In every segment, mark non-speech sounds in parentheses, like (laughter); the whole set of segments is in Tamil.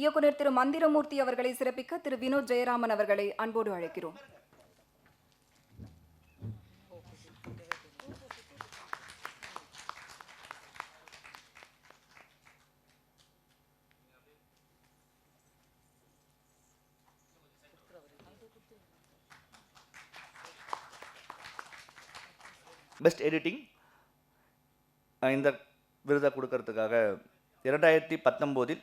இயக்குனர் திரு மந்திரமூர்த்தி அவர்களை சிறப்பிக்க திரு வினோத் ஜெயராமன் அவர்களை அன்போடு அழைக்கிறோம். பெஸ்ட் எடிட்டிங் இந்த விருதை கொடுக்கறதுக்காக இரண்டாயிரத்தி பத்தொம்போதில்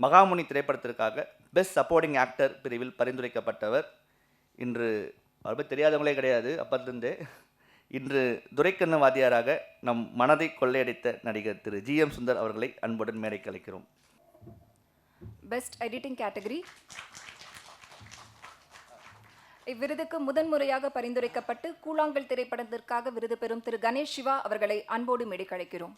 மகாமுனி திரைப்படத்திற்காக பெஸ்ட் சப்போர்ட்டிங் ஆக்டர் பிரிவில் பரிந்துரைக்கப்பட்டவர். இன்று அவர் தெரியாதவங்களே கிடையாது அப்பத்திலிருந்தே. இன்று துரைக்கண்ண வாத்தியாராக நம் மனதை கொள்ளையடித்த நடிகர் திரு ஜி எம் சுந்தர் அவர்களை அன்புடன் மேடை கலைக்கிறோம் பெஸ்ட் எடிட்டிங் கேட்டகரி இவ்விருதுக்கு முதன்முறையாக பரிந்துரைக்கப்பட்டு கூழாங்கல் திரைப்படத்திற்காக விருது பெறும் திரு கணேஷ் சிவா அவர்களை அன்போடு மேடை கலைக்கிறோம்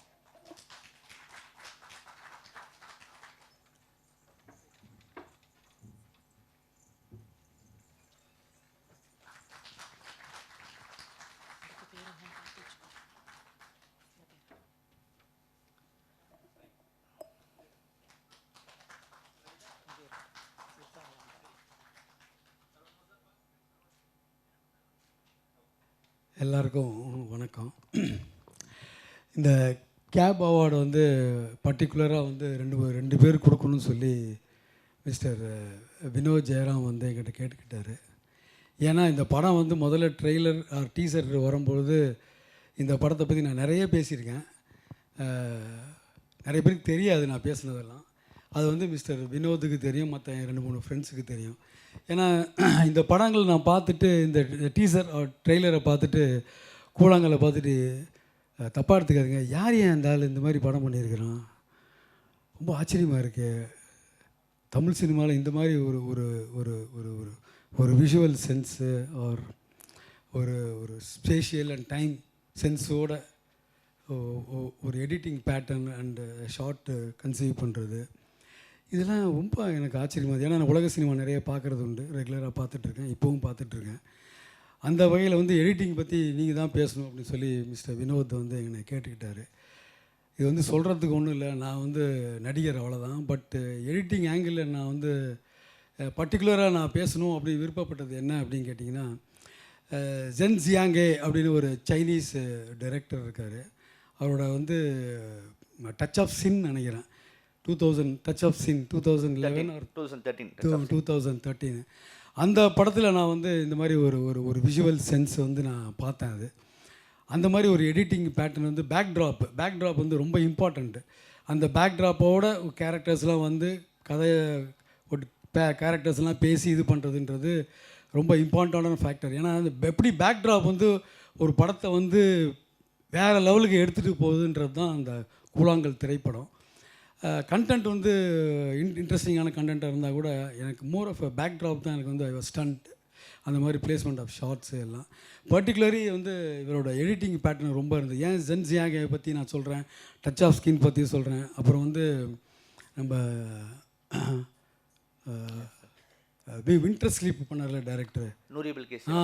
எல்லாருக்கும் வணக்கம். இந்த கேப் அவார்டு வந்து பர்டிகுலராக வந்து ரெண்டு ரெண்டு பேர் கொடுக்கணும்னு சொல்லி மிஸ்டர் வினோத் ஜெயராம் வந்து என்கிட்ட கேட்டுக்கிட்டாரு. ஏன்னா இந்த படம் வந்து முதல்ல ட்ரெய்லர் ஆர் டீசர் வரும்பொழுது இந்த படத்தை பற்றி நான் நிறைய பேசியிருக்கேன். நிறைய பேருக்கு தெரியாது நான் பேசுனதெல்லாம். அது வந்து மிஸ்டர் வினோதுக்கு தெரியும் மற்ற ரெண்டு மூணு ஃப்ரெண்ட்ஸுக்கு தெரியும். ஏன்னா (clears throat) இந்த படங்கள் நான் பார்த்துட்டு இந்த டீசர் ட்ரெய்லரை பார்த்துட்டு கூழாங்கலை பார்த்துட்டு தப்பாக எடுத்துக்காதுங்க. யார் ஏன் இந்த ஆள் இந்த மாதிரி படம் பண்ணியிருக்கிறான்? ரொம்ப ஆச்சரியமாக இருக்குது தமிழ் சினிமாவில் இந்த மாதிரி ஒரு ஒரு ஒரு ஒரு ஒரு ஒரு விஷுவல் சென்ஸு ஆர் ஒரு ஒரு ஸ்பேஷியல் அண்ட் டைம் சென்ஸோட ஒரு editing pattern and shot conceive பண்ணுறது இதெல்லாம் ரொம்ப எனக்கு ஆச்சரியமாக ஏன்னா நான் உலக சினிமா நிறைய பார்க்குறது உண்டு. ரெகுலராக பார்த்துட்ருக்கேன். இப்போவும் பார்த்துட்ருக்கேன். அந்த வகையில் வந்து எடிட்டிங் பற்றி நீங்கள் தான் பேசணும் அப்படின்னு சொல்லி மிஸ்டர் வினோத் வந்து என்னை கேட்டுக்கிட்டாரு. இது வந்து சொல்கிறதுக்கு ஒன்றும் இல்லை. நான் வந்து நடிகர் அவ்வளோதான் பட்டு எடிட்டிங் ஆங்கிளில் நான் வந்து பர்டிகுலராக நான் பேசணும் அப்படி விருப்பப்பட்டது என்ன அப்படின்னு கேட்டிங்கன்னா ஜென் ஜியாங்கே அப்படின்னு ஒரு சைனீஸ் டைரக்டர் இருக்கார். அவரோட வந்து டச் ஆஃப் சின் நினைக்கிறேன். Two thousand touch of sin two thousand eleven two thousand thirteen two two thousand thirteen அந்த படத்தில் நான் வந்து இந்த மாதிரி ஒரு ஒரு ஒரு விஷுவல் சென்ஸ் வந்து நான் பார்த்தேன் அது. அந்த மாதிரி ஒரு எடிட்டிங் பேட்டர்ன் வந்து பேக் ட்ராப் பேக் ட்ராப் வந்து ரொம்ப இம்பார்ட்டண்ட்டு அந்த பேக் ட்ராப்போட கேரக்டர்ஸ்லாம் வந்து கதையை ஒரு பே கேரக்டர்ஸ்லாம் பேசி இது பண்ணுறதுன்றது ரொம்ப இம்பார்ட்டண்டான ஃபேக்டர் ஏன்னா அந்த எப்படி பேக் ட்ராப் வந்து ஒரு படத்தை வந்து வேறு லெவலுக்கு எடுத்துகிட்டு போகுதுன்றது தான் அந்த கூழாங்கல் திரைப்படம். கண்டென்ட் வந்து இன் இன்ட்ரெஸ்டிங்கான கண்டென்ட்டாக இருந்தால் கூட எனக்கு more of a back drop தான் எனக்கு வந்து ஐ ஸ்டண்ட் அந்த மாதிரி பிளேஸ்மெண்ட் ஆஃப் ஷார்ட்ஸு எல்லாம். பர்டிகுலரி வந்து இவரோட எடிட்டிங் பேட்டர்ன் ரொம்ப இருந்தது. ஏன் ஜென் ஜியாகை பற்றி நான் சொல்கிறேன் டச் ஆஃப் ஸ்கின் பற்றி சொல்கிறேன் அப்புறம் வந்து நம்ம வின்டர் ஸ்லீப் பண்ணார்ல டேரக்டர் ஆ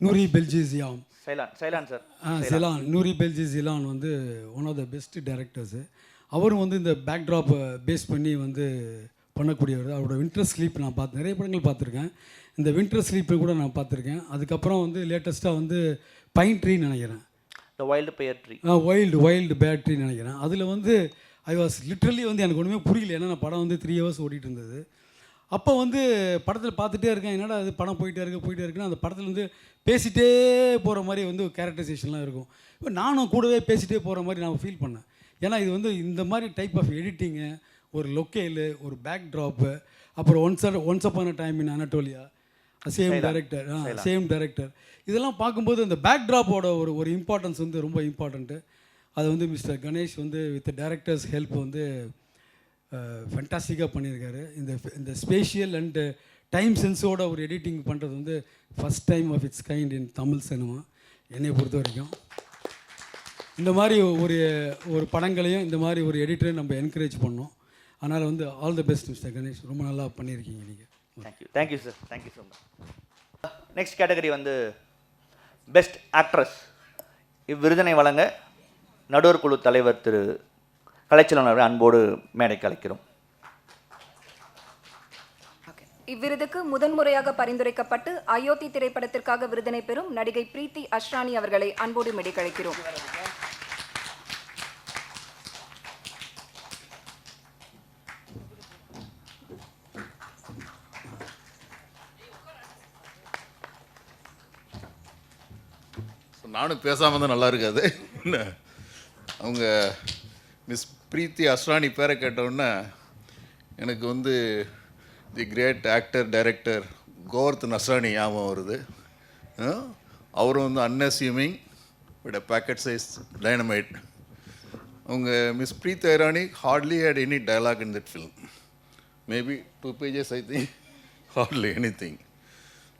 Nuri பெல்ஜிசியாம் Ceylan Ceylan sir ah Ceylan. Nuri Bilge Ceylan வந்து one of the best directors அவரும் வந்து இந்த பேக்ட்ராப்பை பேஸ் பண்ணி வந்து பண்ணக்கூடியவர். அவரோட வின்டர் ஸ்லீப் நான் பார்த்து நிறைய படங்கள் பார்த்துருக்கேன் இந்த வின்டர் ஸ்லீப்பை கூட நான் பார்த்துருக்கேன் அதுக்கப்புறம் வந்து லேட்டஸ்ட்டாக வந்து பைன் ட்ரீன்னு நினைக்கிறேன். The wild pear tree wild wild pear tree நினைக்கிறேன். அதில் வந்து ஐ வாஸ் லிட்ரலி வந்து எனக்கு ஒன்றுமே புரியல. ஏன்னா நான் படம் வந்து த்ரீ ஹவர்ஸ் ஓடிட்டு இருந்தது. அப்போ வந்து படத்தில் பார்த்துட்டே இருக்கேன். என்னடா அது படம் போயிட்டே இருக்கு போயிட்டே இருக்குன்னா அந்த படத்தில் வந்து பேசிட்டே போகிற மாதிரி வந்து கேரக்டரைசேஷன்லாம் இருக்கும். இப்போ நானும் கூடவே பேசிட்டே போகிற மாதிரி நான் ஃபீல் பண்ணேன். ஏன்னா இது வந்து இந்த மாதிரி டைப் ஆஃப் எடிட்டிங்கு ஒரு லொக்கேலு ஒரு பேக் ட்ராப்பு அப்புறம் once once upon a time in Anatolia same director same director இதெல்லாம் பார்க்கும்போது அந்த பேக் ட்ராப்போட ஒரு ஒரு இம்பார்ட்டன்ஸ் வந்து ரொம்ப இம்பார்ட்டண்ட்டு அது வந்து மிஸ்டர் கணேஷ் வந்து வித் டைரக்டர்ஸ் ஹெல்ப் வந்து ஃபென்டாஸ்டிக்காக பண்ணியிருக்காரு. இந்த இந்த ஸ்பேஷியல் அண்டு டைம் சென்ஸோட ஒரு எடிட்டிங் பண்ணுறது வந்து first time of it's kind in Tamil cinema என்னை பொறுத்த வரைக்கும் இந்த மாதிரி ஒரு ஒரு படங்களையும் இந்த மாதிரி ஒரு எடிட்டரை நம்ம என்கரேஜ் பண்ணோம். அதனால் வந்து all the best mister Ganesh ரொம்ப நல்லா பண்ணியிருக்கீங்க நீங்கள் thank you thank you sir thank you so much next category வந்து பெஸ்ட் ஆக்ட்ரஸ் இவ்விருதினை வழங்க நடுவர் குழு தலைவர் திரு கலைச்சலன் அவரை அன்போடு மேடைக்கு அழைக்கிறோம். இவ்விருதுக்கு முதன்முறையாக பரிந்துரைக்கப்பட்டு அயோத்தி திரைப்படத்திற்காக விருதினை பெறும் நடிகை பிரீத்தி அஷ்ரானி அவர்களை அன்போடு மெடிக்கழைக்கிறோம் நானும் பேசாமல் தான் நல்லா இருக்காது. என்ன? அவங்க மிஸ் பிரீத்தி அஸ்ரானி பேரை கேட்டவுடனே எனக்கு வந்து the great actor director Govardhan Asrani ஞாபகம் வருது. அவரும் வந்து அன்அசியூமிங் விட பேக்கெட் சைஸ் டைனமைட் அவங்க miss Preethi Irani hardly had any dialogue in that film maybe two pages I think hardly anything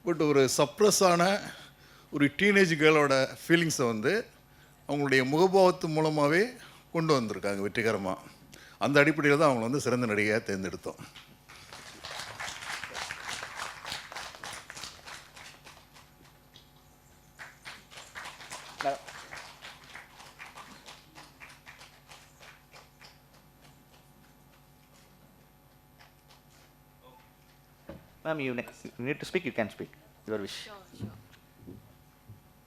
but ஒரு சப்ரஸான ஒரு டீனேஜ் கேர்ளோட ஃபீலிங்ஸை வந்து அவங்களுடைய முகபாவத்து மூலமாகவே கொண்டு வந்திருக்காங்க வெற்றிகரமாக அந்த அடிப்படையில் தான் அவங்கள வந்து சிறந்த நடிகையாக தேர்ந்தெடுத்தோம். Ma'am you need to speak you can speak your wish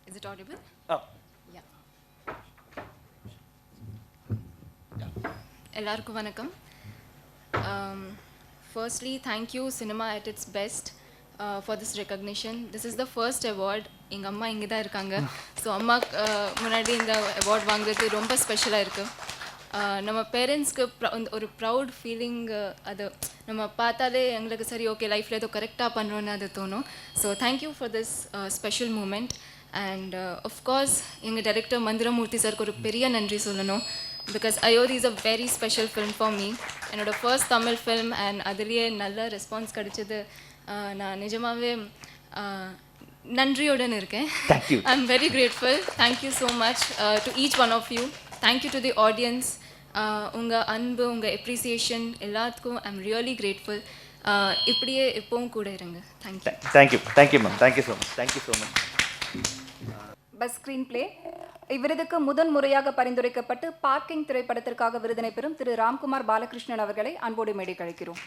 Is it audible? Oh. Yeah. எல்லாருக்கும் வணக்கம் firstly thank you cinema at its best for this recognition this is the first award எங்கள் அம்மா இங்கே தான் இருக்காங்க. ஸோ அம்மா முன்னாடி இந்த அவார்ட் வாங்குறது ரொம்ப ஸ்பெஷலாக இருக்குது நம்ம பேரண்ட்ஸ்க்கு ஒரு ப்ரவுட் ஃபீலிங் அது நம்ம பார்த்தாலே எங்களுக்கு சரி ஓகே லைஃப்பில் ஏதோ கரெக்டாக பண்ணுறோன்னு அது தோணும். So thank you for this special moment and of course எங்கள் டைரக்டர் மந்திரமூர்த்தி சாருக்கு ஒரு பெரிய நன்றி சொல்லணும். Because Ayothi is a very special film for me என்னோட ஃபர்ஸ்ட் தமிழ் ஃபிலிம் அண்ட் அதுலேயே நல்ல ரெஸ்பான்ஸ் கிடைச்சது. Uh, நான் நிஜமாகவே uh, நன்றியுடன் இருக்கேன். I am very grateful thank you so much to each one of you thank you to the audience உங்கள் அன்பு உங்கள் எப்ரிசியேஷன் எல்லாத்துக்கும் ஐ எம் ரியலி கிரேட்ஃபுல் இப்படியே எப்பவும் கூட இருங்க. Thank you thank you thank you ma'am thank you so much thank you so much best screenplay இவ்விருதுக்கு முதன் முறையாக பரிந்துரைக்கப்பட்டு பார்க்கிங் திரைப்படத்திற்காக விருதினை பெறும் திரு ராம்குமார் பாலகிருஷ்ணன் அவர்களை அன்போடு மெடிக்கழைக்கிறோம்.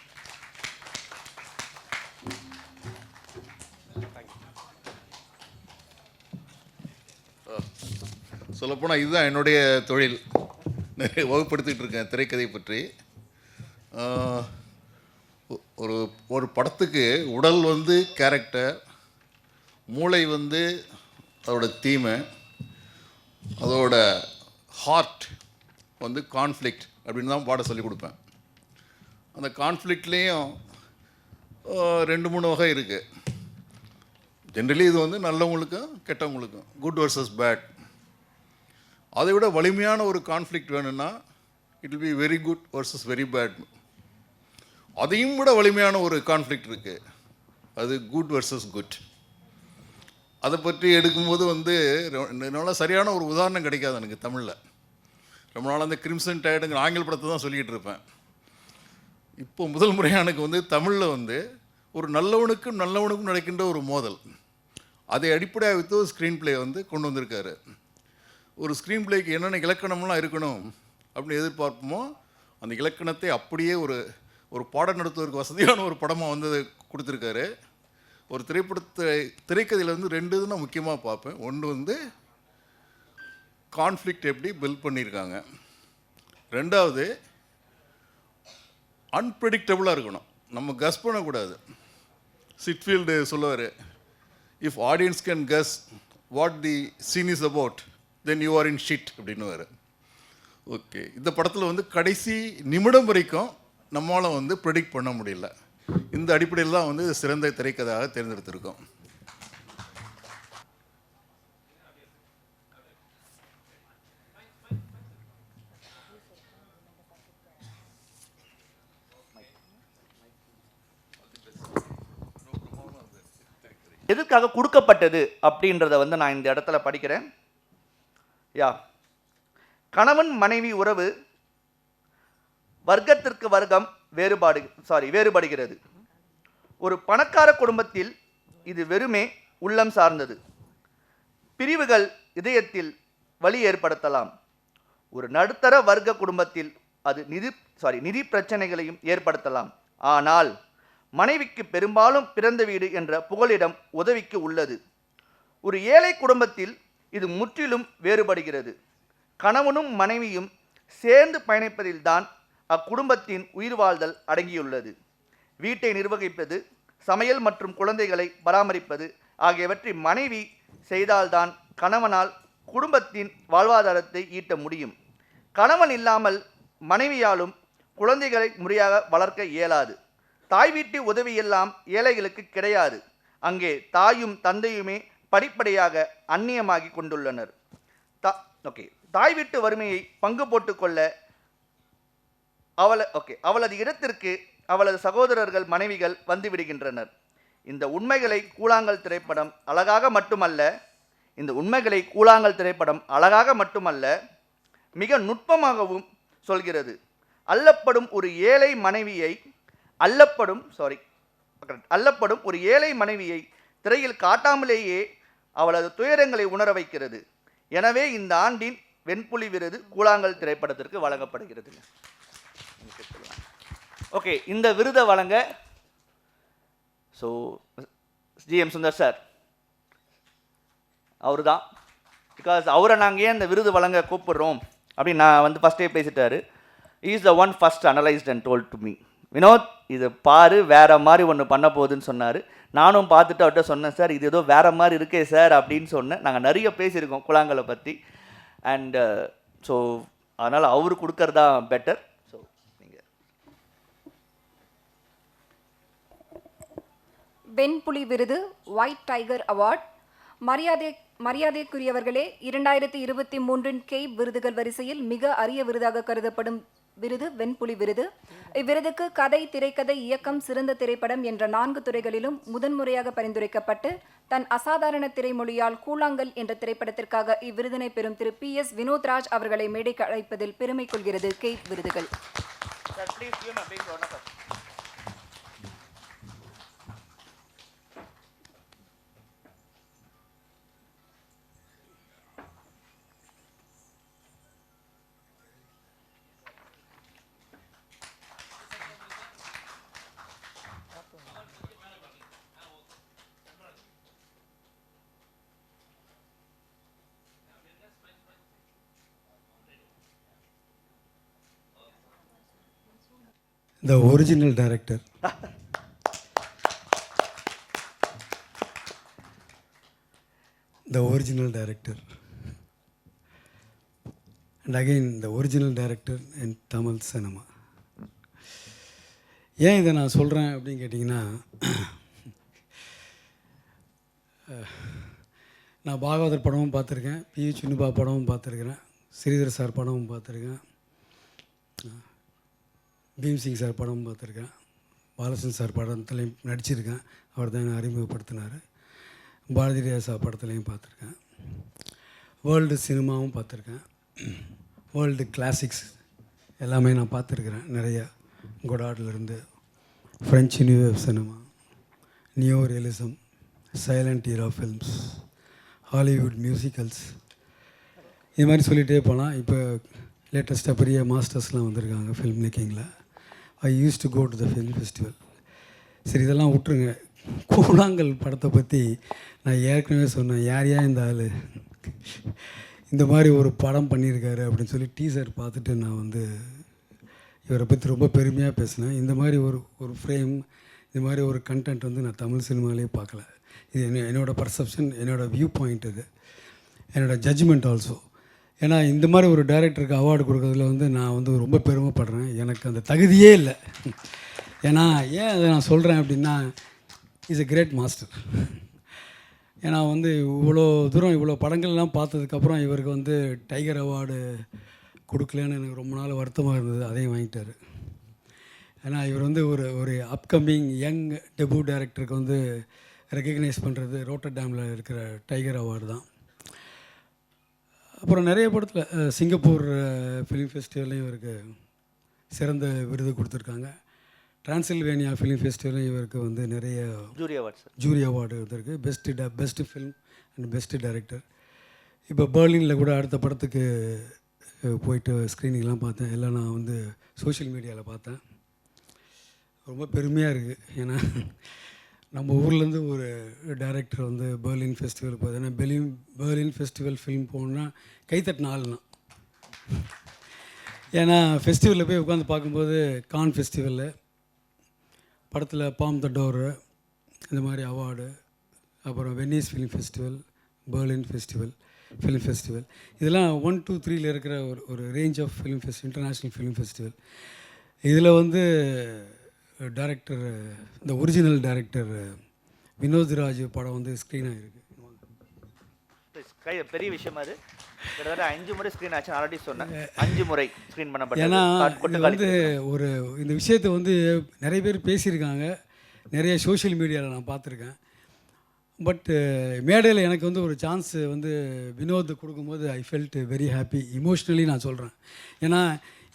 சொல்லப்போனால் இதுதான் என்னுடைய தொழில். நிறைய இருக்கேன் திரைக்கதை பற்றி. ஒரு ஒரு படத்துக்கு உடல் வந்து கேரக்டர் மூளை வந்து அதோட தீமை அதோட ஹார்ட் வந்து கான்ஃப்ளிக்ட் அப்படின்னு தான் பாட சொல்லி கொடுப்பேன். அந்த கான்ஃப்ளிக்ட்லேயும் ரெண்டு மூணு வகை இருக்குது ஜென்ரலி இது வந்து நல்லவங்களுக்கும் கெட்டவங்களுக்கும். குட் வர்சஸ் பேட் அதை விட வலிமையான ஒரு கான்ஃப்ளிக்ட் வேணும்னா it will be very good versus very bad அதையும் விட வலிமையான ஒரு கான்ஃப்ளிக்ட் இருக்குது அது குட் வர்சஸ் குட் அதை பற்றி எடுக்கும்போது வந்து ரொ- சரியான ஒரு உதாரணம் கிடைக்காது எனக்கு தமிழில். ரொம்ப நாள் அந்த கிரிம்சன் டயர்டுங்கிற ஆங்கில படத்தை தான் சொல்லிக்கிட்டு இருப்பேன். இப்போ முதல் முறையாக எனக்கு வந்து தமிழில் வந்து ஒரு நல்லவனுக்கும் நல்லவனுக்கும் நடக்கின்ற ஒரு மோதல். அதை அடிப்படையாக வைத்து ஒரு ஸ்க்ரீன் பிளே வந்து கொண்டு வந்திருக்காரு. ஒரு ஸ்க்ரீன் பிளேக்கு என்னென்ன இலக்கணம்லாம் இருக்கணும் அப்படின்னு எதிர்பார்ப்போமோ அந்த இலக்கணத்தை அப்படியே ஒரு ஒரு பாடம் நடத்துவதற்கு வசதியான ஒரு படமாக வந்து கொடுத்துருக்காரு. ஒரு திரைப்படத்தை திரைக்கதையில் வந்து ரெண்டு இது நான் முக்கியமாக பார்ப்பேன். ஒன்று வந்து கான்ஃப்ளிக்ட் எப்படி பில்ட் பண்ணியிருக்காங்க. ரெண்டாவது அன்பிரடிக்டபுளாக இருக்கணும். நம்ம கஸ் பண்ணக்கூடாது. சிட்ஃபீல்டு சொல்லுவார் if audience can guess what the scene is about then you are in shit அப்படின்னு ஓகே இந்த படத்தில் வந்து கடைசி நிமிடம் வரைக்கும் நம்மளால் வந்து ப்ரெடிக்ட் பண்ண முடியல. இந்த அடிப்படையில் தான் வந்து சிறந்த திரைக்கதையாக தேர்ந்தெடுத்திருக்கோம். எதற்காக கொடுக்கப்பட்டது அப்படின்றத வந்து நான் இந்த இடத்துல படிக்கிறேன். யா. கணவன் மனைவி உறவு வர்க்கத்திற்கு வர்க்கம் வேறுபாடு சாரி வேறுபடுகிறது. ஒரு பணக்கார குடும்பத்தில் இது வெறுமே உள்ளம் சார்ந்தது. பிரிவுகள் இதயத்தில் வலி ஏற்படுத்தலாம். ஒரு நடுத்தர வர்க்க குடும்பத்தில் அது நிதி சாரி நிதி பிரச்சனைகளையும் ஏற்படுத்தலாம். ஆனால் மனைவிக்கு பெரும்பாலும் பிறந்த வீடு என்ற புகலிடம் உதவிக்கு உள்ளது. ஒரு ஏழை குடும்பத்தில் இது முற்றிலும் வேறுபடுகிறது. கணவனும் மனைவியும் சேர்ந்து பயணிப்பதில்தான் அக்குடும்பத்தின் உயிர் வாழ்தல் அடங்கியுள்ளது. வீட்டை நிர்வகிப்பது சமையல் மற்றும் குழந்தைகளை பராமரிப்பது ஆகியவற்றை மனைவி செய்தால்தான் கணவனால் குடும்பத்தின் வாழ்வாதாரத்தை ஈட்ட முடியும். கணவன் இல்லாமல் மனைவியாலும் குழந்தைகளை முறையாக வளர்க்க இயலாது. தாய் வீட்டு உதவியெல்லாம் ஏழைகளுக்கு கிடையாது. அங்கே தாயும் தந்தையுமே படிப்படியாக அந்நியமாகி கொண்டுள்ளனர். தா ஓகே தாய் வீட்டு வறுமையை பங்கு போட்டுக்கொள்ள அவள ஓகே அவளது இடத்திற்கு அவளது சகோதரர்கள் மனைவிகள் வந்துவிடுகின்றனர். இந்த உண்மைகளை கூழாங்கல் திரைப்படம் அழகாக மட்டுமல்ல இந்த உண்மைகளை கூழாங்கல் திரைப்படம் அழகாக மட்டுமல்ல மிக நுட்பமாகவும் சொல்கிறது. அல்லப்படும் ஒரு ஏழை மனைவியை அல்லப்படும் சாரி அல்லப்படும் ஒரு ஏழை மனைவியை திரையில் காட்டாமலேயே அவளது துயரங்களை உணர வைக்கிறது. எனவே இந்த ஆண்டின் வெண்புலி விருது கூழாங்கல் திரைப்படத்திற்கு வழங்கப்படுகிறது. ஓகே இந்த விருதை வழங்க ஸோ ஜிஎம் சுந்தர் சார் அவர் தான் பிகாஸ் அவரை நாங்கள் ஏன் இந்த விருது வழங்க கூப்பிடுறோம்? அப்படின்னு நான் வந்து ஃபஸ்ட்டே பேசிட்டாரு. Is the one first analysed and told to me Vinod இது பாரு வேற மாதிரி ஒன்று பண்ண போகுதுன்னு சொன்னார். நானும் பார்த்துட்டு அவர்கிட்ட சொன்னேன் சார் இது ஏதோ வேற மாதிரி இருக்கே சார் அப்படின்னு சொன்னேன். நாங்கள் நிறைய பேசியிருக்கோம் குழாங்களை பற்றி அண்டு ஸோ uh, அதனால் அவர் கொடுக்கறதா பெட்டர் ஸோ நீங்கள் வெண்புலி விருது ஒயிட் டைகர் அவார்ட் மரியாதை மரியாதைக்குரியவர்களே இரண்டாயிரத்தி இருபத்தி மூன்றின் கெய்ப் விருதுகள் வரிசையில் மிக அரிய விருதாக கருதப்படும் விருது வெண்புலி விருது. இவ்விருதுக்கு கதை திரைக்கதை இயக்கம் சிறந்த திரைப்படம் என்ற நான்கு துறைகளிலும் முதன்முறையாக பரிந்துரைக்கப்பட்டு தன் அசாதாரண திரைமொழியால் கூழாங்கல் என்ற திரைப்படத்திற்காக இவ்விருதினை பெறும் திரு பி எஸ் வினோத்ராஜ் அவர்களை மேடைக்கு அழைப்பதில் பெருமை கொள்கிறது கெய்ப் விருதுகள். The original director the original director and again the original director And Tamil cinema ஏன் இதை நான் சொல்கிறேன் அப்படின்னு கேட்டிங்கன்னா நான் பாகவதர் படமும் பார்த்துருக்கேன் பி சின்னுபா படமும் பார்த்துருக்கிறேன் ஸ்ரீதர் சார் படமும் பார்த்துருக்கேன். பீம்சிங் சார் படம் பார்த்துருக்கேன். பாலசன் சார் படத்துலேயும் நடிச்சிருக்கேன். அவர் தான் என்னை அறிமுகப்படுத்தினார். பாரதி ராசா படத்துலையும் பார்த்துருக்கேன். வேர்ல்டு சினிமாவும் பார்த்துருக்கேன். வேர்ல்டு கிளாசிக்ஸ் எல்லாமே நான் பார்த்துருக்குறேன் நிறையா. கொடாட்லேருந்து French new wave cinema new realism silent hero films Hollywood musicals இது மாதிரி சொல்லிகிட்டே போகலாம் இப்போ லேட்டஸ்ட்டாக பெரிய மாஸ்டர்ஸ்லாம் வந்திருக்காங்க film மேக்கிங்கில் I use to go to the film festival சரி இதெல்லாம் விட்ருங்க கூழாங்கல் படத்தை பற்றி நான் ஏற்கனவே சொன்னேன். யார் யார் இந்த ஆள்? இந்த மாதிரி ஒரு படம் பண்ணியிருக்காரு அப்படின்னு சொல்லி டீசர் பார்த்துட்டு நான் வந்து இவரை பற்றி ரொம்ப பெருமையாக பேசினேன். இந்த மாதிரி ஒரு ஒரு ஃப்ரேம் இந்த மாதிரி ஒரு கண்டென்ட் வந்து நான் தமிழ் சினிமாலேயே பார்க்கல. இது என்ன என்னோடய பர்செப்ஷன் என்னோடய வியூ பாயிண்ட் இது. என்னோடய ஜட்ஜ்மெண்ட் ஆல்சோ ஏன்னா இந்த மாதிரி ஒரு டைரக்டருக்கு அவார்டு கொடுக்கறதுல வந்து நான் வந்து ரொம்ப பெருமைப்படுறேன். எனக்கு அந்த தகுதியே இல்லை. ஏன்னா ஏன் அதை நான் சொல்கிறேன் அப்படின்னா இஸ் எ கிரேட் மாஸ்டர் ஏன்னா வந்து இவ்வளோ தூரம் இவ்வளோ படங்கள்லாம் பார்த்ததுக்கப்புறம் இவருக்கு வந்து டைகர் அவார்டு கொடுக்கலன்னு எனக்கு ரொம்ப நாள் வருத்தமாக இருந்தது. அதையும் வாங்கிட்டார். ஏன்னா இவர் வந்து ஒரு ஒரு அப்கமிங் யங் டெபு டைரக்டருக்கு வந்து ரெக்கக்னைஸ் பண்ணுறது ரோட்டர் டேமில் இருக்கிற டைகர் அவார்டு தான். அப்புறம் நிறைய படத்தில் சிங்கப்பூர் ஃபிலிம் ஃபெஸ்டிவல்லையும் இவருக்கு சிறந்த விருது கொடுத்துருக்காங்க. டிரான்சில்வேனியா ஃபிலிம் ஃபெஸ்டிவலையும் இவருக்கு வந்து நிறைய ஜூரி அவார்ட் ஜூரி அவார்டு வந்திருக்கு. Best the best film and best director இப்போ பெர்லினில் கூட அடுத்த படத்துக்கு போயிட்டு ஸ்க்ரீனிங்லாம் பார்த்தேன். எல்லாம் நான் வந்து சோஷியல் மீடியாவில் பார்த்தேன். ரொம்ப பெருமையாக இருக்குது ஏன்னா நம்ம ஊர்லேருந்து ஒரு டைரக்டர் வந்து பெர்லின் ஃபெஸ்டிவல் பார்த்தீங்கன்னா பெர்லின் பெர்லின் ஃபெஸ்டிவல் ஃபிலிம் போகணுன்னா கைத்தட்டின ஆள் ஏன்னா ஃபெஸ்டிவலில் போய் உட்காந்து பார்க்கும்போது கான் ஃபெஸ்டிவலு படத்தில் பாம் த டோரு இந்த மாதிரி அவார்டு அப்புறம் Venice film festival Berlin festival film festival இதெல்லாம் ஒன் டூ த்ரீயில் இருக்கிற ஒரு ஒரு range of film fest international film festival இதில் வந்து டைரக்டர் இந்த ஒரிஜினல் டைரக்டர் வினோத் ராஜ் படம் வந்து ஸ்க்ரீன் ஆகிருக்கு பெரிய விஷயம் அது. கிட்டத்தட்ட அஞ்சு முறை ஸ்க்ரீன் ஆச்சு ஆல்ரெடி சொன்னேன். அஞ்சு முறை ஸ்க்ரீன் ஏன்னா பண்ணப்பட்டது இது வந்து ஒரு இந்த விஷயத்தை வந்து நிறைய பேர் பேசியிருக்காங்க. நிறைய சோஷியல் மீடியாவில் நான் பார்த்துருக்கேன். பட்டு மேடையில் எனக்கு வந்து ஒரு சான்ஸ் வந்து வினோத் கொடுக்கும்போது I felt very happy emotionally நான் சொல்கிறேன் ஏன்னா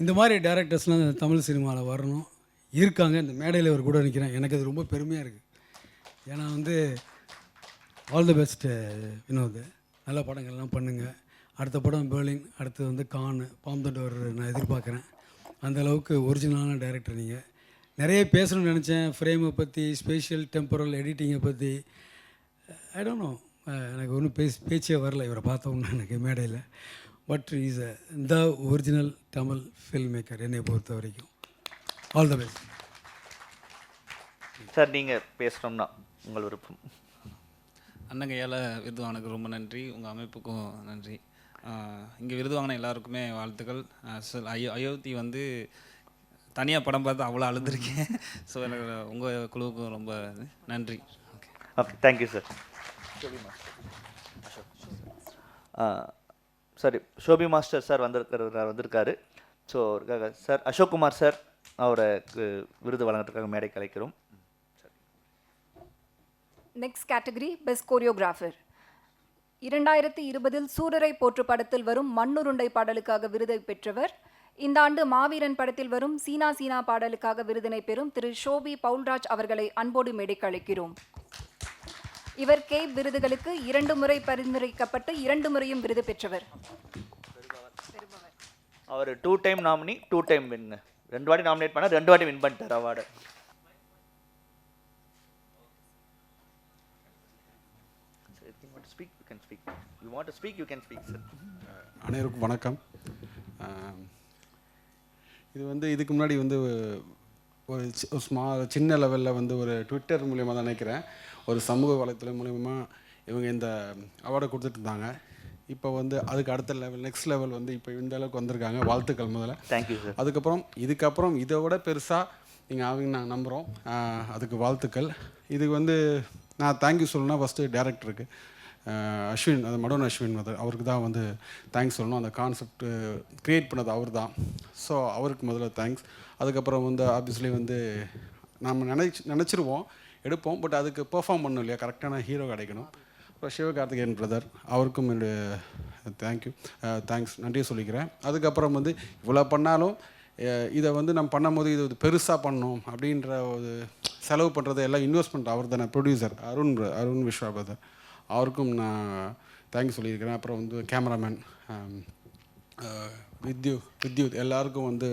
இந்த மாதிரி டேரக்டர்ஸ்லாம் தமிழ் சினிமாவில் வரணும். இருக்காங்க. இந்த மேடையில் ஒரு கூட நிற்கிறேன் எனக்கு அது ரொம்ப பெருமையாக இருக்குது ஏன்னா வந்து ஆல் தி பெஸ்ட்டு வினோத் நல்ல படங்கள்லாம் பண்ணுங்கள் அடுத்த படம் பேர்லின் அடுத்து வந்து கான் பாம்பண்டோர் நான் எதிர்பார்க்குறேன். அந்த அளவுக்கு ஒரிஜினலான டைரக்டர் நீங்கள் நிறைய பேசணும்னு நினச்சேன். ஃப்ரேமை பற்றி ஸ்பேஷியல் டெம்பரல் எடிட்டிங்கை பற்றி ஐ டோன்ட் நோ எனக்கு ஒன்றும் பேச பேச்சே வரல இவரை பார்த்தோம்னா எனக்கு மேடையில். But is a the original Tamil film maker என்னை பொறுத்த வரைக்கும். ஆல் த பெஸ்ட் சார் நீங்கள் பேசணும்னா உங்கள் விருப்பம். அன்னங்கையால் விருது வாங்கினதுக்கு ரொம்ப நன்றி. உங்கள் அமைப்புக்கும் நன்றி. இங்கே விருது வாங்கின எல்லாருக்குமே வாழ்த்துக்கள். சொல் அயோ அயோத்தி வந்து தனியாக படம் பார்த்து அவ்வளோ அழுதுருக்கேன். (laughs) ஸோ எனக்கு உங்கள் குழுவுக்கும் ரொம்ப நன்றி. ஓகே ஓகே தேங்க்யூ சார் சரி ஷோபி மாஸ்டர் சார் வந்திருக்கிறார் வந்திருக்காரு. So sir Ashok Kumar sir அவருக்கு விருது வழங்குறதுக்காக மேடை கலைக்கிறோம் நெக்ஸ்ட் கேட்டகரி பெஸ்ட் கோரியோகிராஃபர் இரண்டாயிரத்தி இருபதில் சூரரை போற்று படத்தில் வரும் மண்ணுருண்டை பாடலுக்காக விருதை பெற்றவர். இந்த ஆண்டு மாவீரன் படத்தில் வரும் சீனா சீனா பாடலுக்காக விருதினை பெறும் திரு ஷோபி பவுல்ராஜ் அவர்களை அன்போடு மேடைக்கு அழைக்கிறோம். இவர் கே விருதுகளுக்கு இரண்டு முறை பரிந்துரைக்கப்பட்டு இரண்டு முறையும் விருது பெற்றவர். அவர் two time nominee two time win ரெண்டு வாட்டி நாமினேட் பண்ணால் ரெண்டு வாட்டி வின் பண்ணிட்டார் award speak you can speak you want to speak you can speak sir அனைவருக்கும் வணக்கம். இது வந்து இதுக்கு முன்னாடி வந்து ஒரு ஒரு ஸ்மா சின்ன லெவலில் வந்து ஒரு ட்விட்டர் மூலியமாக தான் நினைக்கிறேன். ஒரு சமூக வலைத்தளம் மூலியமாக இவங்க இந்த அவார்டை கொடுத்துட்டு இருந்தாங்க. இப்போ வந்து அதுக்கு அடுத்த லெவல் நெக்ஸ்ட் லெவல் வந்து இப்போ இந்த அளவுக்கு வந்திருக்காங்க. வாழ்த்துக்கள் முதல்ல. தேங்க்யூ சார் அதுக்கப்புறம் இதுக்கப்புறம் இதை விட பெருசாக நீங்கள் அவங்க நாங்கள் நம்புகிறோம் அதுக்கு வாழ்த்துக்கள். இதுக்கு வந்து நான் தேங்க்யூ சொல்லணும்னா ஃபஸ்ட்டு டேரக்டருக்கு அஸ்வின் அது மடோன் அஸ்வின் வந்து அவருக்கு தான் வந்து தேங்க்ஸ் சொல்லணும். அந்த கான்செப்ட் க்ரியேட் பண்ணது அவர் தான். ஸோ அவருக்கு முதல்ல தேங்க்ஸ் அதுக்கப்புறம் வந்து ஆப்வியஸ்லி வந்து நம்ம நினைச்சு நினச்சிருவோம் எடுப்போம். பட் அதுக்கு பெர்ஃபார்ம் பண்ணணும் இல்லையா? கரெக்டான ஹீரோ கிடைக்கணும். அப்புறம் சிவகார்த்திகேயன் பிரதர் அவருக்கும் என்னுடைய தேங்க்யூ தேங்க்ஸ் நன்றியை சொல்லிக்கிறேன். அதுக்கப்புறம் வந்து இவ்வளோ பண்ணாலும் இதை வந்து நம்ம பண்ணும்போது இது பெருசாக பண்ணணும் அப்படின்ற ஒரு செலவு பண்ணுறது எல்லாம் இன்வெஸ்ட்மெண்ட் அவர் தானே ப்ரொடியூசர் அருண் அருண் விஸ்வா பிரதர் அவருக்கும் நான் தேங்க்ஸ் சொல்லியிருக்கிறேன். அப்புறம் வந்து கேமராமேன் வித்யு வித்யுத் எல்லாருக்கும் வந்து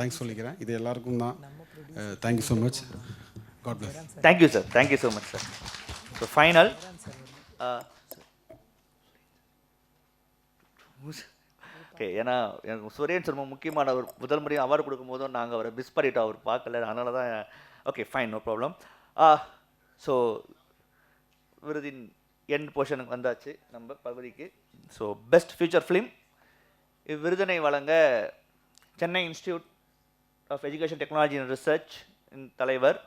தேங்க்ஸ் சொல்லிக்கிறேன். இது எல்லாருக்கும் தான். Thank you so much god bless thank you sir thank you so much sir so final okay ஏன்னா எனக்கு சுரேன் ரொம்ப முக்கியமானவர் முதல் முறையும் அவார்டு கொடுக்கும்போதும் நாங்கள் அவரை மிஸ் பண்ணிட்டோம் அவர் பார்க்கல. அதனால தான் okay fine no problem so விருதின் என் போர்ஷனுக்கு வந்தாச்சு நம்ம பகுதிக்கு. ஸோ பெஸ்ட் ஃபியூச்சர் ஃபிலிம் இவ்விருதினை வழங்க Chennai institute of education technology and research தலைவர்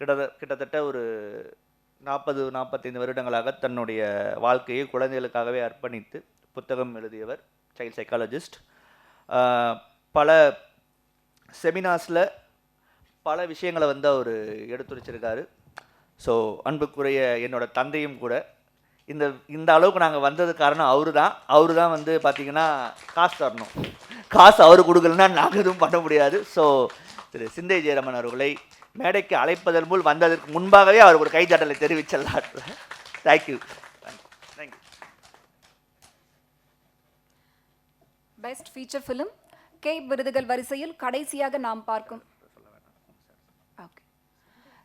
கிட்டத்த கிட்டத்தட்ட ஒரு நாற்பது நாற்பத்தைந்து வருடங்களாக தன்னுடைய வாழ்க்கையை குழந்தைகளுக்காகவே அர்ப்பணித்து புத்தகம் எழுதியவர் சைல்ட் சைக்காலஜிஸ்ட் பல செமினார்ஸில் பல விஷயங்களை வந்து அவர் எடுத்துரைச்சிருக்காரு. ஸோ அன்புக்குரிய என்னோட தந்தையும் கூட இந்த இந்த அளவுக்கு நாங்கள் வந்தது காரணம் அவரு தான் அவரு தான் வந்து பார்த்திங்கன்னா காசு தரணும். காசு அவர் கொடுக்கலன்னா நாங்கள் எதுவும் பண்ண முடியாது. ஸோ திரு சிந்தை ஜெயரமன் அவர்களை மேடைக்கு அழைப்பதன் மூல் வந்ததற்கு முன்பாகவே அவர் ஒரு கைதட்டலை தெரிவிச்சல்லார் thank you thank you best feature film K விருதுகள் வரிசையில் கடைசியாக நாம் பார்க்கும்.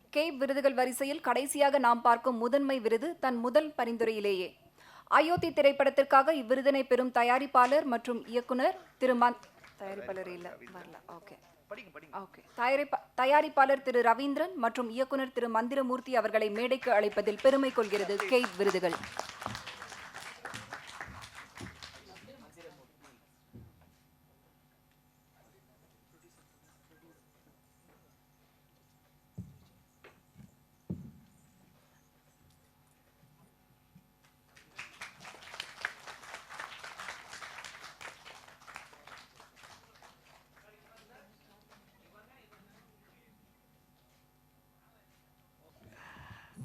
ஓகே விருதுகள் வரிசையில் கடைசியாக நாம் பார்க்கும் முதன்மை விருது தன் முதல் பரிந்துரையிலேயே. அயோத்தி திரைப்படத்திற்காக இவ்விருதினை பெறும் தயாரிப்பாளர் மற்றும் இயக்குனர் திருமான் தயாரிப்பாளர் இல்லை வரல. ஓகே ஓகே தயாரிப்பா தயாரிப்பாளர் திரு ரவீந்திரன் மற்றும் இயக்குனர் திரு மந்திரமூர்த்தி அவர்களை மேடைக்கு அழைப்பதில் பெருமை கொள்கிறது. கேப் விருதுகள்.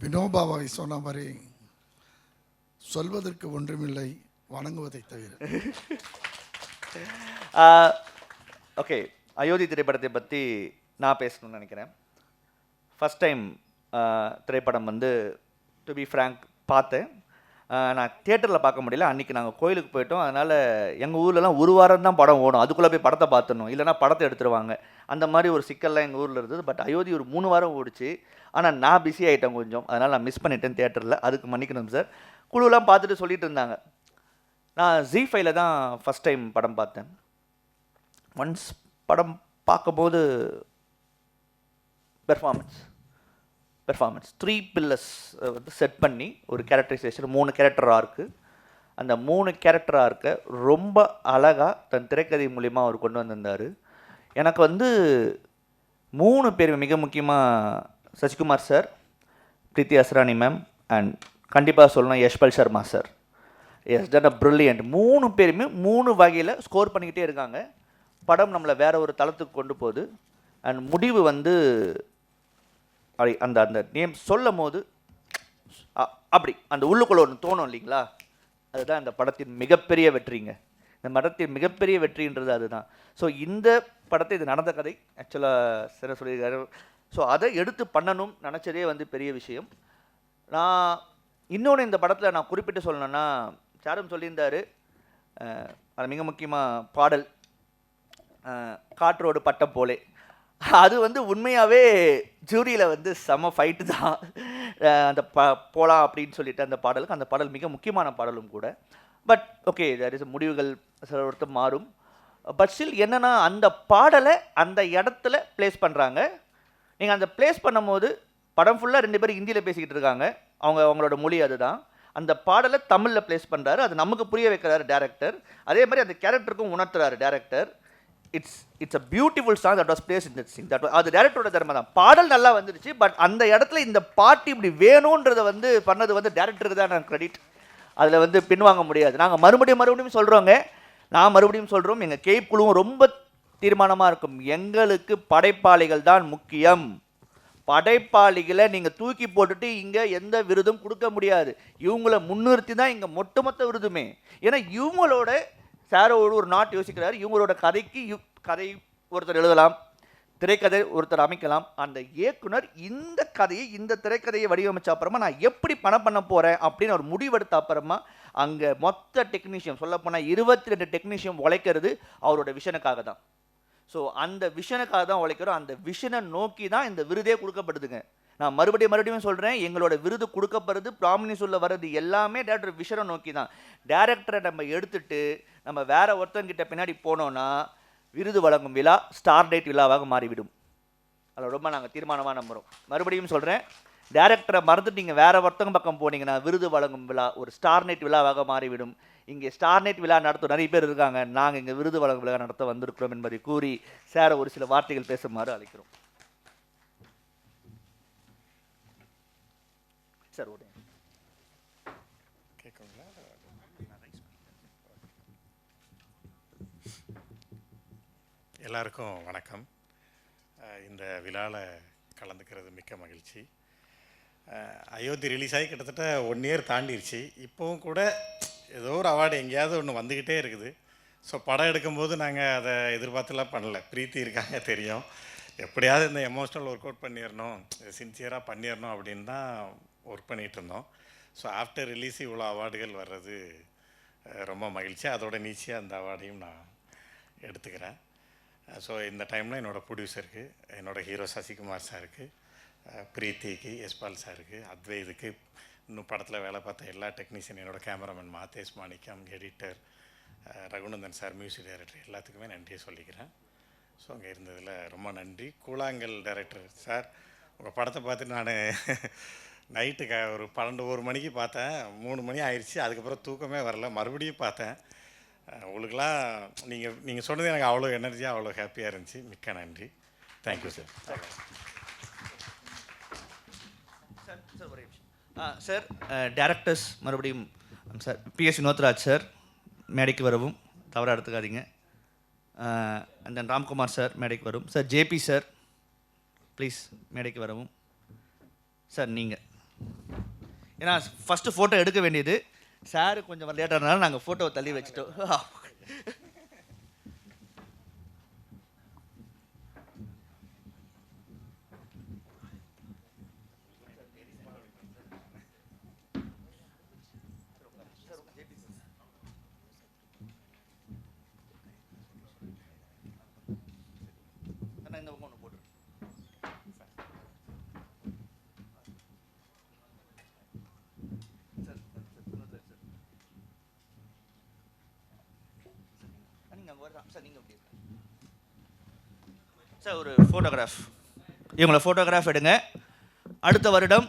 வினோபாவை சொன்ன மாதிரி சொல்வதற்கு ஒன்றுமில்லை வணங்குவதை தவிர. (laughs) ஓகே அயோத்தி திரைப்படத்தை பற்றி நான் பேசணும்னு நினைக்கிறேன். ஃபஸ்ட் டைம் திரைப்படம் வந்து டு பி ஃப்ரேங்க் பார்த்தேன். நான் தியேட்டரில் பார்க்க முடியல. அன்றைக்கி நாங்கள் கோயிலுக்கு போயிட்டோம். அதனால் எங்கள் ஊர்லலாம் ஒரு வாரம் தான் படம் ஓடும். அதுக்குள்ளே போய் படத்தை பார்த்துடணும். இல்லைனா படத்தை எடுத்துருவாங்க. அந்த மாதிரி ஒரு சிக்கல்லாம் எங்கள் ஊரில் இருந்தது. பட் அயோத்தி ஒரு மூணு வாரம் ஓடிச்சு. ஆனால் நான் பிஸி ஆகிட்டேன் கொஞ்சம். அதனால் நான் மிஸ் பண்ணிட்டேன் தேட்டரில் அதுக்கு மன்னிக்கணும் சார் குழுலாம் பார்த்துட்டு சொல்லிட்டு இருந்தாங்க நான் ஜி ஃபைவ்ல தான் ஃபஸ்ட் டைம் படம் பார்த்தேன். ஒன்ஸ் படம் பார்க்கும்போது பெர்ஃபார்மன்ஸ் பெர்ஃபார்மன்ஸ் த்ரீ பில்லர்ஸ் வந்து செட் பண்ணி ஒரு கேரக்டரைசேஷன் மூணு கேரக்டராக இருக்குது அந்த மூணு கேரக்டராக இருக்க ரொம்ப அழகாக தன் திரைக்கதை மூலிமா அவர் கொண்டு வந்திருந்தார். எனக்கு வந்து மூணு பேர் மிக முக்கியமாக Sasikumar sir Preethi Asrani ma'am and கண்டிப்பாக சொல்லணும் Yashpal Sharma sir. Has done a brilliant மூணு பேருமே மூணு வகையில் ஸ்கோர் பண்ணிக்கிட்டே இருக்காங்க. படம் நம்மளை வேற ஒரு தளத்துக்கு கொண்டு போகுது. அண்ட் முடிவு வந்து அப்படி அந்த அந்த நேம் சொல்லும் போது அ- அப்படி அந்த உள்ளுக்குள்ள ஒன்று தோணும் இல்லைங்களா? அதுதான் இந்த படத்தின் மிகப்பெரிய வெற்றிங்க. இந்த படத்தின் மிகப்பெரிய வெற்றின்றது அதுதான். ஸோ இந்த படத்தை இது நடந்த கதை. ஆக்சுவலாக சிற சொல்லியிருக்காரு. ஸோ அதை எடுத்து பண்ணணும் நினச்சதே வந்து பெரிய விஷயம். நான் இன்னொன்று இந்த படத்தில் நான் குறிப்பிட்டு சொல்லணும்னா சாரும் சொல்லியிருந்தாரு அது மிக முக்கியமாக பாடல் காற்றோடு பட்டம் போலே. அது வந்து உண்மையாகவே ஜூரியில் வந்து செம ஃபைட்டு தான். அந்த ப போலாம் அப்படின்னு சொல்லிட்டு அந்த பாடலுக்கு அந்த பாடல் மிக முக்கியமான பாடலும் கூட. பட் ஓகே தர் இஸ் முடிவுகள் சில ஒருத்தர் மாறும். பட் ஸ்டில் என்னன்னா அந்த பாடலை அந்த இடத்துல ப்ளேஸ் பண்ணுறாங்க நீங்கள் அந்த ப்ளேஸ் பண்ணும்போது படம் ஃபுல்லாக ரெண்டு பேரும் ஹிந்தியில் பேசிக்கிட்டு இருக்காங்க. அவங்க அவங்களோட மொழி அதுதான். அந்த பாடலை தமிழில் ப்ளேஸ் பண்ணுறாரு அது நமக்கு புரிய வைக்கிறாரு டேரக்டர் அதே மாதிரி அந்த கேரக்டருக்கும் உணர்த்துறாரு director it's it's a beautiful song that was placed in that sing that அது டேரக்டரோட திறமை தான். பாடல் நல்லா வந்துருச்சு பட் அந்த இடத்துல இந்த பாட்டு இப்படி வேணுன்றதை வந்து பண்ணது வந்து டேரக்டருக்கு தான் நான் கிரெடிட் அதில் வந்து பின்வாங்க முடியாது. நாங்கள் மறுபடியும் மறுபடியும் சொல்கிறோங்க நான் மறுபடியும் சொல்கிறோம் எங்கள் கேப் குழுவும் ரொம்ப தீர்மானமாக இருக்கும். எங்களுக்கு படைப்பாளிகள் தான் முக்கியம். படைப்பாளிகளை நீங்கள் தூக்கி போட்டுட்டு இங்கே எந்த விருதும் கொடுக்க முடியாது. இவங்கள முன்னிறுத்தி தான் இங்கே ஒட்டுமொத்த விருதுமே. ஏன்னா இவங்களோட சாரோடு ஒரு நாட் யோசிக்கிறார். இவங்களோட கதைக்கு கதை ஒருத்தர் எழுதலாம் திரைக்கதை ஒருத்தர் அமைக்கலாம். அந்த இயக்குனர் இந்த கதையை இந்த திரைக்கதையை வடிவமைச்ச அப்புறமா நான் எப்படி பணம் பண்ண போகிறேன் அப்படின்னு ஒரு முடிவெடுத்த அப்புறமா அங்கே மொத்த டெக்னீஷியன் சொல்லப்போனால் இருபத்தி ரெண்டு டெக்னீஷியன் உழைக்கிறது அவரோட விஷனுக்காக தான் ஸோ அந்த விஷனுக்காக தான் உழைக்கிறோம். அந்த விஷனை நோக்கி தான் இந்த விருதே கொடுக்கப்படுதுங்க. நான் மறுபடியும் மறுபடியும் சொல்கிறேன் எங்களோட விருது கொடுக்கப்படுறது ப்ராமினிஸ் சொல்ல வர்றது எல்லாமே டேரக்டர் விஷனை நோக்கி தான். டேரக்டரை நம்ம எடுத்துட்டு நம்ம வேற ஒருத்தங்கிட்ட பின்னாடி போனோன்னா விருது வழங்கும் விழா ஸ்டார் டேட் விழாவாக மாறிவிடும். அதில் ரொம்ப நாங்கள் தீர்மானமாக நம்புகிறோம் மறுபடியும் சொல்கிறேன் டேரக்டரை மறந்துட்டு நீங்கள் வேறு ஒருத்தங்க பக்கம் போனீங்கன்னா விருது வழங்கும் விழா ஒரு ஸ்டார் நைட் விழாவாக மாறிவிடும். இங்கே ஸ்டார் நைட் விழா நடத்த நிறைய பேர் இருக்காங்க. நாங்கள் இங்கே விருது வழங்கும் விழா நடத்த வந்திருக்கிறோம் என்பதை கூறி சேர ஒரு சில வார்த்தைகள் பேசுமாறு அழைக்கிறோம். சார் ஓகே எல்லாருக்கும் வணக்கம். இந்த விழாவில் கலந்துக்கிறது மிக்க மகிழ்ச்சி. அயோத்தி ரிலீஸ் ஆகி கிட்டத்தட்ட ஒன் இயர் தாண்டிருச்சு. இப்போவும் கூட ஏதோ ஒரு அவார்டு எங்கேயாவது ஒன்று வந்துக்கிட்டே இருக்குது. ஸோ படம் எடுக்கும்போது நாங்கள் அதை எதிர்பார்த்துலாம் பண்ணல. பிரீத்தி இருக்காங்க தெரியும். எப்படியாவது இந்த எமோஷ்னல் ஒர்க் அவுட் பண்ணிடணும் சின்சியராக பண்ணிடணும் அப்படின்னு தான் ஒர்க் பண்ணிகிட்டு இருந்தோம். ஸோ ஆஃப்டர் ரிலீஸ் இவ்வளோ அவார்டுகள் வர்றது ரொம்ப மகிழ்ச்சி. அதோட நீச்சியாக அந்த அவார்டையும் நான் எடுத்துக்கிறேன். ஸோ இந்த டைமில் என்னோடய ப்ரொடியூசருக்கு என்னோடய ஹீரோ சசிகுமார் சாருக்கு பிரீத்திக்கு எஸ்பால் சாருக்கு அத்வைதுக்கு இன்னும் படத்தில் வேலை பார்த்த எல்லா டெக்னீஷியன் என்னோடய cameraman Madhesh Manickam editor Raghunandan sir music director எல்லாத்துக்குமே நன்றியை சொல்லிக்கிறேன். ஸோ அங்கே இருந்ததில் ரொம்ப நன்றி. கூழாங்கல் டைரக்டர் சார் உங்கள் படத்தை பார்த்துட்டு நான் நைட்டு க ஒரு பன்னெண்டு ஒரு மணிக்கு பார்த்தேன். மூணு மணி ஆயிடுச்சு அதுக்கப்புறம் தூக்கமே வரல. மறுபடியும் பார்த்தேன். உங்களுக்கெல்லாம் நீங்கள் நீங்கள் சொன்னது எனக்கு அவ்வளோ எனர்ஜியாக அவ்வளோ ஹாப்பியாக இருந்துச்சு. மிக்க நன்றி. Thank you sir thank you sir directors மறுபடியும் சார் பிஎஸ் வினோத்ராஜ் சார் மேடைக்கு வரவும் தவறாக எடுத்துக்காதீங்க. அண்ட் தென் ராம்குமார் சார் மேடைக்கு வரும் சார் ஜேபி சார் ப்ளீஸ் மேடைக்கு வரவும். சார் நீங்கள் ஏன்னா ஃபஸ்ட்டு ஃபோட்டோ எடுக்க வேண்டியது சார் கொஞ்சம் லேட்டாக இருந்தாலும் நாங்கள் ஃபோட்டோவை தள்ளி வச்சுட்டோம் (laughs) அண்ணா, இந்த பக்கம் ஒன்று போட்டுரு sir sir, sir, Vinothraj sir. Sir, நீங்க அங்க வரலாம். சார், நீங்க அப்படி இருங்க. சார் ஒரு ஃபோட்டோகிராஃப் இவங்கள ஃபோட்டோகிராஃப் எடுங்க. அடுத்த வருடம்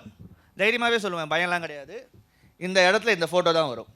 தைரியமாகவே சொல்லுவேன் பயம்லாம் கிடையாது. இந்த இடத்துல இந்த ஃபோட்டோ தான் வரும்.